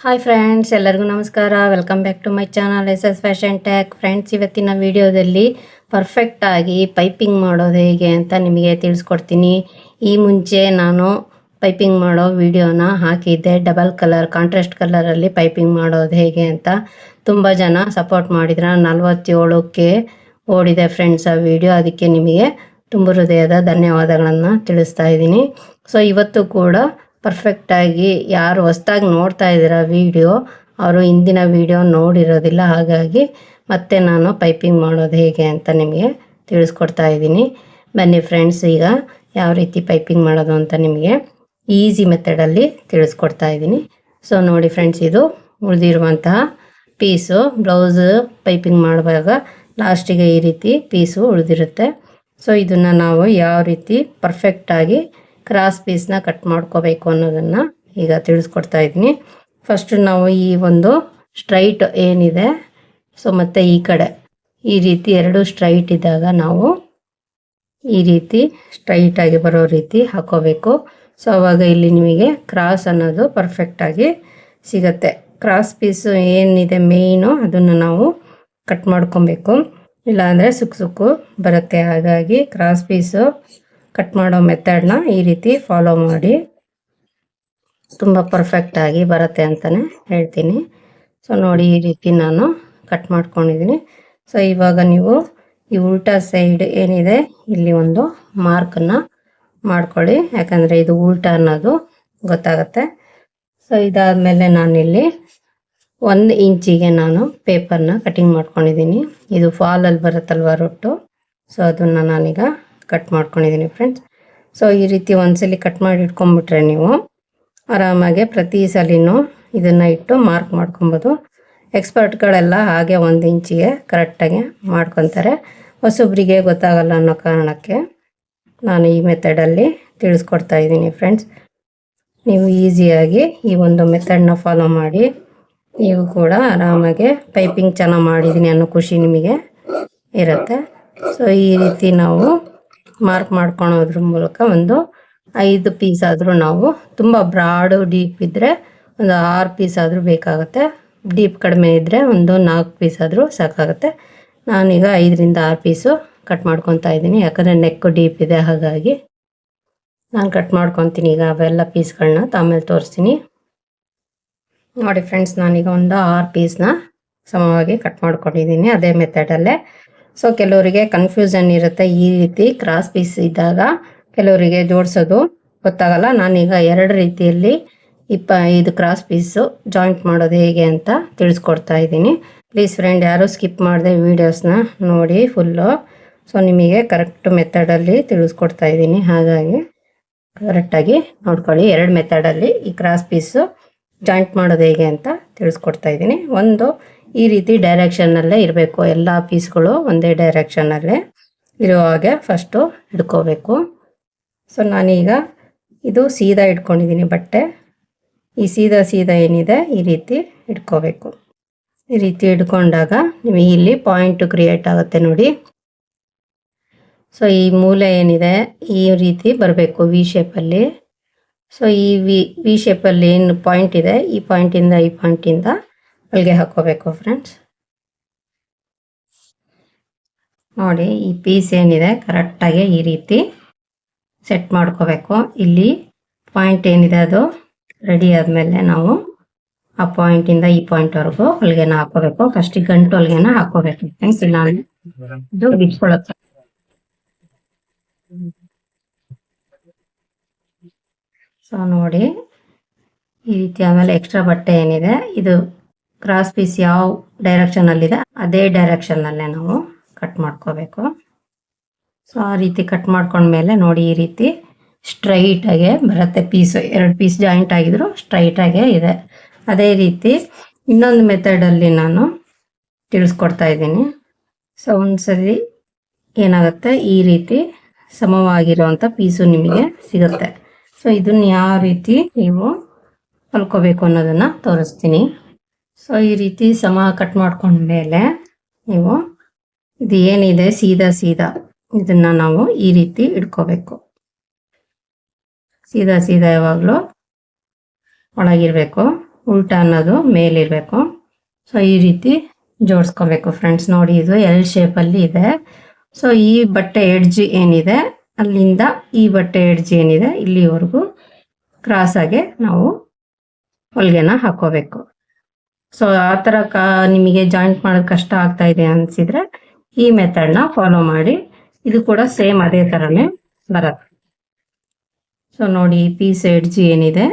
Hi friends ಎಲ್ಲರಿಗೂ ನಮಸ್ಕಾರ. Welcome back to my channel S S fashion tack friends ಇವತ್ತಿನ ವಿಡಿಯೋದಲ್ಲಿ ಪರ್ಫೆಕ್ಟಾಗಿ ಪೈಪಿಂಗ್ ಮಾಡೋದು ಹೇಗೆ ಅಂತ ನಿಮಗೆ ತಿಳಿಸ್ಕೊಡ್ತೀನಿ. ಈ ಮುಂಚೆ ನಾನು ಪೈಪಿಂಗ್ ಮಾಡೋ ವಿಡಿಯೋನ ಹಾಕಿದ್ದೆ. ಡಬಲ್ ಕಲರ್ ಕಾಂಟ್ರಾಸ್ಟ್ ಕಲರಲ್ಲಿ ಪೈಪಿಂಗ್ ಮಾಡೋದು ಹೇಗೆ ಅಂತ ತುಂಬ ಜನ ಸಪೋರ್ಟ್ ಮಾಡಿದ್ರ. ನಲ್ವತ್ತೇಳಕ್ಕೆ ಓಡಿದೆ ಫ್ರೆಂಡ್ಸ್ ಆ ವಿಡಿಯೋ ಅದಕ್ಕೆ ನಿಮಗೆ ತುಂಬ ಹೃದಯದ ಧನ್ಯವಾದಗಳನ್ನು ತಿಳಿಸ್ತಾ ಇದ್ದೀನಿ. ಸೊ ಇವತ್ತು ಕೂಡ ಪರ್ಫೆಕ್ಟಾಗಿ ಯಾರು ಹೊಸ್ದಾಗಿ ನೋಡ್ತಾ ಇದ್ದೀರಾ ವಿಡಿಯೋ ಅವರು ಹಿಂದಿನ ವಿಡಿಯೋ ನೋಡಿರೋದಿಲ್ಲ, ಹಾಗಾಗಿ ಮತ್ತೆ ನಾನು ಪೈಪಿಂಗ್ ಮಾಡೋದು ಹೇಗೆ ಅಂತ ನಿಮಗೆ ತಿಳಿಸ್ಕೊಡ್ತಾ ಇದ್ದೀನಿ. ಬನ್ನಿ ಫ್ರೆಂಡ್ಸ್ ಈಗ ಯಾವ ರೀತಿ ಪೈಪಿಂಗ್ ಮಾಡೋದು ಅಂತ ನಿಮಗೆ ಈಸಿ ಮೆಥಡಲ್ಲಿ ತಿಳಿಸ್ಕೊಡ್ತಾ ಇದ್ದೀನಿ. ಸೊ ನೋಡಿ ಫ್ರೆಂಡ್ಸ್ ಇದು ಉಳಿದಿರುವಂತಹ ಪೀಸು ಬ್ಲೌಸ್ ಪೈಪಿಂಗ್ ಮಾಡುವಾಗ ಲಾಸ್ಟಿಗೆ ಈ ರೀತಿ ಪೀಸು ಉಳಿದಿರುತ್ತೆ. ಸೊ ಇದನ್ನು ನಾವು ಯಾವ ರೀತಿ ಪರ್ಫೆಕ್ಟಾಗಿ ಕ್ರಾಸ್ ಪೀಸ್ನ ಕಟ್ ಮಾಡ್ಕೋಬೇಕು ಅನ್ನೋದನ್ನು ಈಗ ತಿಳಿಸ್ಕೊಡ್ತಾ ಇದ್ದೀನಿ ಫಸ್ಟ್ ನಾವು ಈ ಒಂದು ಸ್ಟ್ರೈಟ್ ಏನಿದೆ ಸೊ ಮತ್ತು ಈ ಕಡೆ ಈ ರೀತಿ ಎರಡು ಸ್ಟ್ರೈಟ್ ಇದ್ದಾಗ ನಾವು ಈ ರೀತಿ ಸ್ಟ್ರೈಟಾಗಿ ಬರೋ ರೀತಿ ಹಾಕೋಬೇಕು. ಸೊ ಅವಾಗ ಇಲ್ಲಿ ನಿಮಗೆ ಕ್ರಾಸ್ ಅನ್ನೋದು ಪರ್ಫೆಕ್ಟಾಗಿ ಸಿಗತ್ತೆ. ಕ್ರಾಸ್ ಪೀಸು ಏನಿದೆ ಮೇಯ್ನು ಅದನ್ನು ನಾವು ಕಟ್ ಮಾಡ್ಕೊಬೇಕು. ಇಲ್ಲಾಂದರೆ ಸುಕ್ಕು ಸುಕ್ಕು ಬರುತ್ತೆ. ಹಾಗಾಗಿ ಕ್ರಾಸ್ ಪೀಸು ಕಟ್ ಮಾಡೋ ಮೆಥಡ್ನ ಈ ರೀತಿ ಫಾಲೋ ಮಾಡಿ. ತುಂಬ ಪರ್ಫೆಕ್ಟಾಗಿ ಬರುತ್ತೆ ಅಂತಲೇ ಹೇಳ್ತೀನಿ. ಸೊ ನೋಡಿ ಈ ರೀತಿ ನಾನು ಕಟ್ ಮಾಡ್ಕೊಂಡಿದ್ದೀನಿ. ಸೊ ಇವಾಗ ನೀವು ಈ ಉಲ್ಟಾ ಸೈಡ್ ಏನಿದೆ, ಇಲ್ಲಿ ಒಂದು ಮಾರ್ಕನ್ನು ಮಾಡ್ಕೊಳ್ಳಿ. ಯಾಕಂದರೆ ಇದು ಉಲ್ಟಾ ಅನ್ನೋದು ಗೊತ್ತಾಗುತ್ತೆ. ಸೊ ಇದಾದಮೇಲೆ ನಾನಿಲ್ಲಿ ಒಂದು ಇಂಚಿಗೆ ನಾನು ಪೇಪರ್ನ ಕಟಿಂಗ್ ಮಾಡ್ಕೊಂಡಿದ್ದೀನಿ. ಇದು ಫಾಲಲ್ಲಿ ಬರುತ್ತಲ್ವ ರೊಟ್ಟು? ಸೊ ಅದನ್ನು ನಾನೀಗ ಕಟ್ ಮಾಡ್ಕೊಂಡಿದ್ದೀನಿ ಫ್ರೆಂಡ್ಸ್ ಸೊ ಈ ರೀತಿ ಒಂದ್ಸಲಿ ಕಟ್ ಮಾಡಿ ಇಟ್ಕೊಂಬಿಟ್ರೆ ನೀವು ಆರಾಮಾಗಿ ಪ್ರತಿ ಸಲಿನೂ ಇದನ್ನು ಇಟ್ಟು ಮಾರ್ಕ್ ಮಾಡ್ಕೊಬೋದು. ಎಕ್ಸ್ಪರ್ಟ್ಗಳೆಲ್ಲ ಹಾಗೆ ಒಂದು ಇಂಚಿಗೆ ಕರೆಕ್ಟಾಗಿ ಮಾಡ್ಕೊತಾರೆ. ಹೊಸೊಬ್ಬರಿಗೆ ಗೊತ್ತಾಗಲ್ಲ ಅನ್ನೋ ಕಾರಣಕ್ಕೆ ನಾನು ಈ ಮೆಥಡಲ್ಲಿ ತಿಳಿಸ್ಕೊಡ್ತಾ ಇದ್ದೀನಿ ಫ್ರೆಂಡ್ಸ್ ನೀವು ಈಸಿಯಾಗಿ ಈ ಒಂದು ಮೆಥಡನ್ನ ಫಾಲೋ ಮಾಡಿ. ನೀವು ಕೂಡ ಆರಾಮಾಗಿ ಪೈಪಿಂಗ್ ಚೆನ್ನಾಗಿ ಮಾಡಿದ್ದೀನಿ ಅನ್ನೋ ಖುಷಿ ನಿಮಗೆ ಇರುತ್ತೆ. ಸೊ ಈ ರೀತಿ ನಾವು ಮಾರ್ಕ್ ಮಾಡ್ಕೊಳೋದ್ರ ಮೂಲಕ ಒಂದು ಐದು ಪೀಸ್ ಆದರೂ ನಾವು ತುಂಬ ಬ್ರಾಡು ಡೀಪ್ ಇದ್ದರೆ ಒಂದು ಆರು ಪೀಸ್ ಆದರೂ ಬೇಕಾಗುತ್ತೆ. ಡೀಪ್ ಕಡಿಮೆ ಇದ್ದರೆ ಒಂದು ನಾಲ್ಕು ಪೀಸ್ ಆದರೂ ಸಾಕಾಗುತ್ತೆ. ನಾನೀಗ ಐದರಿಂದ ಆರು ಪೀಸು ಕಟ್ ಮಾಡ್ಕೊತಾ ಇದ್ದೀನಿ. ಯಾಕಂದರೆ ನೆಕ್ಕು ಡೀಪ್ ಇದೆ, ಹಾಗಾಗಿ ನಾನು ಕಟ್ ಮಾಡ್ಕೊತೀನಿ ಈಗ ಅವೆಲ್ಲ ಪೀಸ್ಗಳನ್ನ ತಾಮೇಲೆ ತೋರಿಸ್ತೀನಿ. ನೋಡಿ ಫ್ರೆಂಡ್ಸ್ ನಾನೀಗ ಒಂದು ಆರು ಪೀಸ್ನ ಸಮವಾಗಿ ಕಟ್ ಮಾಡ್ಕೊಂಡಿದ್ದೀನಿ. ಅದೇ ಮೆಥಡಲ್ಲೇ ಸೊ ಕೆಲವರಿಗೆ ಕನ್ಫ್ಯೂಷನ್ ಇರುತ್ತೆ ಈ ರೀತಿ ಕ್ರಾಸ್ ಪೀಸ್ ಇದ್ದಾಗ ಕೆಲವರಿಗೆ ಜೋಡಿಸೋದು ಗೊತ್ತಾಗಲ್ಲ. ನಾನೀಗ ಎರಡು ರೀತಿಯಲ್ಲಿ ಇಪ್ಪ, ಇದು ಕ್ರಾಸ್ ಪೀಸು ಜಾಯಿಂಟ್ ಮಾಡೋದು ಹೇಗೆ ಅಂತ ತಿಳಿಸ್ಕೊಡ್ತಾ ಇದ್ದೀನಿ. ಪ್ಲೀಸ್ ಫ್ರೆಂಡ್ ಯಾರೂ ಸ್ಕಿಪ್ ಮಾಡಿದೆ ವೀಡಿಯೋಸ್ನ ನೋಡಿ ಫುಲ್ಲು ಸೊ ನಿಮಗೆ ಕರೆಕ್ಟ್ ಮೆಥಡಲ್ಲಿ ತಿಳಿಸ್ಕೊಡ್ತಾ ಇದ್ದೀನಿ. ಹಾಗಾಗಿ ಕರೆಕ್ಟಾಗಿ ನೋಡ್ಕೊಳ್ಳಿ. ಎರಡು ಮೆಥಡಲ್ಲಿ ಈ ಕ್ರಾಸ್ ಪೀಸು ಜಾಯಿಂಟ್ ಮಾಡೋದು ಹೇಗೆ ಅಂತ ತಿಳಿಸ್ಕೊಡ್ತಾ ಇದ್ದೀನಿ. ಒಂದು ಈ ರೀತಿ ಡೈರೆಕ್ಷನ್ನಲ್ಲೇ ಇರಬೇಕು. ಎಲ್ಲ ಪೀಸ್ಗಳು ಒಂದೇ ಡೈರೆಕ್ಷನಲ್ಲೇ ಇರೋ ಹಾಗೆ ಫಸ್ಟು ಹಿಡ್ಕೋಬೇಕು. ಸೊ ನಾನೀಗ ಇದು ಸೀದಾ ಇಟ್ಕೊಂಡಿದ್ದೀನಿ ಬಟ್ಟೆ. ಈ ಸೀದಾ ಸೀದಾ ಏನಿದೆ ಈ ರೀತಿ ಇಟ್ಕೋಬೇಕು ಈ ರೀತಿ ಹಿಡ್ಕೊಂಡಾಗ ನಿಮಗೆ ಇಲ್ಲಿ ಪಾಯಿಂಟ್ ಕ್ರಿಯೇಟ್ ಆಗುತ್ತೆ ನೋಡಿ. ಸೊ ಈ ಮೂಲೆ ಏನಿದೆ ಈ ರೀತಿ ಬರಬೇಕು ವಿ ಶೇಪಲ್ಲಿ ಸೊ ಈ ವಿ ವಿ ಶೇಪಲ್ಲಿ ಏನು ಪಾಯಿಂಟ್ ಇದೆ? ಈ ಪಾಯಿಂಟಿಂದ ಈ ಪಾಯಿಂಟಿಂದ ಹೊಲಿಗೆ ಹಾಕೋಬೇಕು ಫ್ರೆಂಡ್ಸ್ ನೋಡಿ, ಈ ಪೀಸ್ ಏನಿದೆ ಕರೆಕ್ಟಾಗಿ ಈ ರೀತಿ ಸೆಟ್ ಮಾಡ್ಕೋಬೇಕು. ಇಲ್ಲಿ ಪಾಯಿಂಟ್ ಏನಿದೆ ಅದು? ರೆಡಿ ಆದಮೇಲೆ ನಾವು ಆ ಪಾಯಿಂಟಿಂದ ಈ ಪಾಯಿಂಟ್ವರೆಗೂ ಹೊಲಿಗೆನ ಹಾಕೋಬೇಕು ಫಸ್ಟ್ ಗಂಟು ಹೊಲಿಗೆನ ಹಾಕೋಬೇಕು ಫ್ರೆಂಡ್ಸ್ ಇಲ್ಲ ಇದು ಬಿಟ್ಕೊಳ್ಳುತ್ತೆ ಸೊ ನೋಡಿ, ಈ ರೀತಿ ಆಮೇಲೆ ಎಕ್ಸ್ಟ್ರಾ ಬಟ್ಟೆ ಏನಿದೆ, ಇದು ಕ್ರಾಸ್ ಪೀಸ್ ಯಾವ ಡೈರೆಕ್ಷನಲ್ಲಿದೆ ಅದೇ ಡೈರೆಕ್ಷನ್ನಲ್ಲೇ ನಾವು ಕಟ್ ಮಾಡ್ಕೋಬೇಕು. ಸೊ ಆ ರೀತಿ ಕಟ್ ಮಾಡ್ಕೊಂಡ್ಮೇಲೆ ನೋಡಿ ಈ ರೀತಿ ಸ್ಟ್ರೈಟಾಗೆ ಬರುತ್ತೆ ಪೀಸು ಎರಡು ಪೀಸ್ ಜಾಯಿಂಟ್ ಆಗಿದ್ರು ಸ್ಟ್ರೈಟಾಗೆ ಇದೆ. ಅದೇ ರೀತಿ ಇನ್ನೊಂದು ಮೆಥಡಲ್ಲಿ ನಾನು ತಿಳಿಸ್ಕೊಡ್ತಾ ಇದ್ದೀನಿ. ಸೊ ಒಂದ್ಸರಿ ಏನಾಗುತ್ತೆ, ಈ ರೀತಿ ಸಮವಾಗಿರುವಂಥ ಪೀಸು ನಿಮಗೆ ಸಿಗುತ್ತೆ. ಸೊ ಇದನ್ನ ಯಾವ ರೀತಿ ನೀವು ಹೊಲ್ಕೋಬೇಕು ಅನ್ನೋದನ್ನು ತೋರಿಸ್ತೀನಿ. ಸೊ ಈ ರೀತಿ ಸಮ ಕಟ್ ಮಾಡ್ಕೊಂಡ್ಮೇಲೆ ನೀವು ಇದು ಏನಿದೆ? ಸೀದಾ ಸೀದಾ ಇದನ್ನ ನಾವು ಈ ರೀತಿ ಇಡ್ಕೋಬೇಕು. ಸೀದಾ ಸೀದಾ ಯಾವಾಗಲೂ ಒಳಗಿರಬೇಕು. ಉಲ್ಟ ಅನ್ನೋದು ಮೇಲಿರಬೇಕು. ಸೊ ಈ ರೀತಿ ಜೋಡಿಸ್ಕೋಬೇಕು ಫ್ರೆಂಡ್ಸ್ ನೋಡಿ, ಇದು ಎಲ್ ಶೇಪಲ್ಲಿ ಇದೆ. ಸೊ ಈ ಬಟ್ಟೆ ಎಡ್ಜ್ ಏನಿದೆ? ಅಲ್ಲಿಂದ ಈ ಬಟ್ಟೆ ಎಡ್ಜ್ ಏನಿದೆ? ಇಲ್ಲಿವರೆಗೂ ಕ್ರಾಸ್ ಆಗಿ ನಾವು ಹೊಲಿಗೆನ ಹಾಕೋಬೇಕು. ಸೊ ಆ ಥರ ಕ, ನಿಮಗೆ ಜಾಯಿಂಟ್ ಮಾಡೋದು ಕಷ್ಟ ಆಗ್ತಾ ಇದೆ ಅನಿಸಿದ್ರೆ ಈ ಮೆಥಡ್ನ ಫಾಲೋ ಮಾಡಿ. ಇದು ಕೂಡ ಸೇಮ್ ಅದೇ ಥರನೇ ಬರತ್ತೆ. ಸೊ ನೋಡಿ ಪೀಸ್ ಎಡ್ಜಿ ಏನಿದೆ?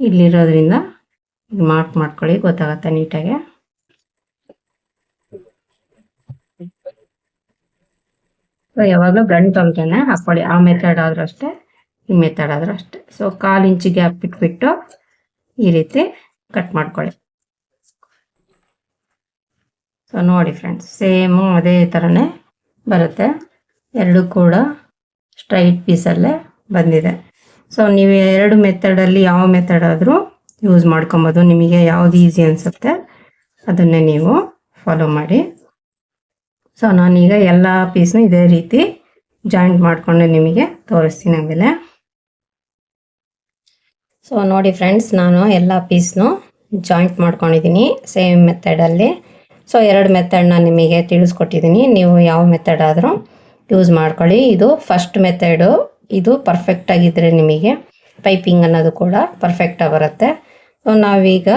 ಇಲ್ಲಿರೋದ್ರಿಂದ ಮಾರ್ಕ್ ಮಾಡ್ಕೊಳ್ಳಿ, ಗೊತ್ತಾಗತ್ತೆ ನೀಟಾಗಿ. ಸೊ ಯಾವಾಗಲೂ ಗಂಟು ಅಂತಾನೆ ಹಾಕೊಳ್ಳಿ ಆ ಮೆಥಡ್ ಆದ್ರೂ ಅಷ್ಟೇ, ಈ ಮೆಥಡ್ ಆದ್ರೂ ಅಷ್ಟೇ. ಸೊ ಕಾಲು ಇಂಚಿಗೆ ಗ್ಯಾಪ್ ಈ ರೀತಿ ಕಟ್ ಮಾಡ್ಕೊಳ್ಳಿ. ಸೊ ನೋಡಿ ಫ್ರೆಂಡ್ಸ್ ಸೇಮು ಅದೇ ಥರನೇ ಬರುತ್ತೆ. ಎರಡು ಕೂಡ ಸ್ಟ್ರೈಟ್ ಪೀಸಲ್ಲೇ ಬಂದಿದೆ. ಸೊ ನೀವು ಎರಡು ಮೆಥಡಲ್ಲಿ ಯಾವ ಮೆಥಡ್ ಆದರೂ ಯೂಸ್ ಮಾಡ್ಕೊಬೋದು. ನಿಮಗೆ ಯಾವುದು ಈಸಿ ಅನಿಸುತ್ತೆ ಅದನ್ನೇ ನೀವು ಫಾಲೋ ಮಾಡಿ. ಸೊ ನಾನೀಗ ಎಲ್ಲ ಪೀಸ್ನು ಇದೇ ರೀತಿ ಜಾಯಿಂಟ್ ಮಾಡಿಕೊಂಡು ನಿಮಗೆ ತೋರಿಸ್ತೀನಿ ಆಮೇಲೆ. ಸೊ ನೋಡಿ ಫ್ರೆಂಡ್ಸ್ ನಾನು ಎಲ್ಲ ಪೀಸ್ನು ಜಾಯಿಂಟ್ ಮಾಡ್ಕೊಂಡಿದ್ದೀನಿ ಸೇಮ್ ಮೆಥಡಲ್ಲಿ ಸೊ ಎರಡು ಮೆಥಡ್ನ ನಿಮಗೆ ತಿಳಿಸ್ಕೊಟ್ಟಿದ್ದೀನಿ ನೀವು ಯಾವ ಮೆಥಡ್ ಆದರೂ ಯೂಸ್ ಮಾಡ್ಕೊಳ್ಳಿ. ಇದು ಫಸ್ಟ್ ಮೆಥಡು ಇದು ಪರ್ಫೆಕ್ಟ್ ಆಗಿದ್ದರೆ ನಿಮಗೆ ಪೈಪಿಂಗ್ ಅನ್ನೋದು ಕೂಡ ಪರ್ಫೆಕ್ಟಾಗಿ ಬರುತ್ತೆ. ಸೊ ನಾವೀಗ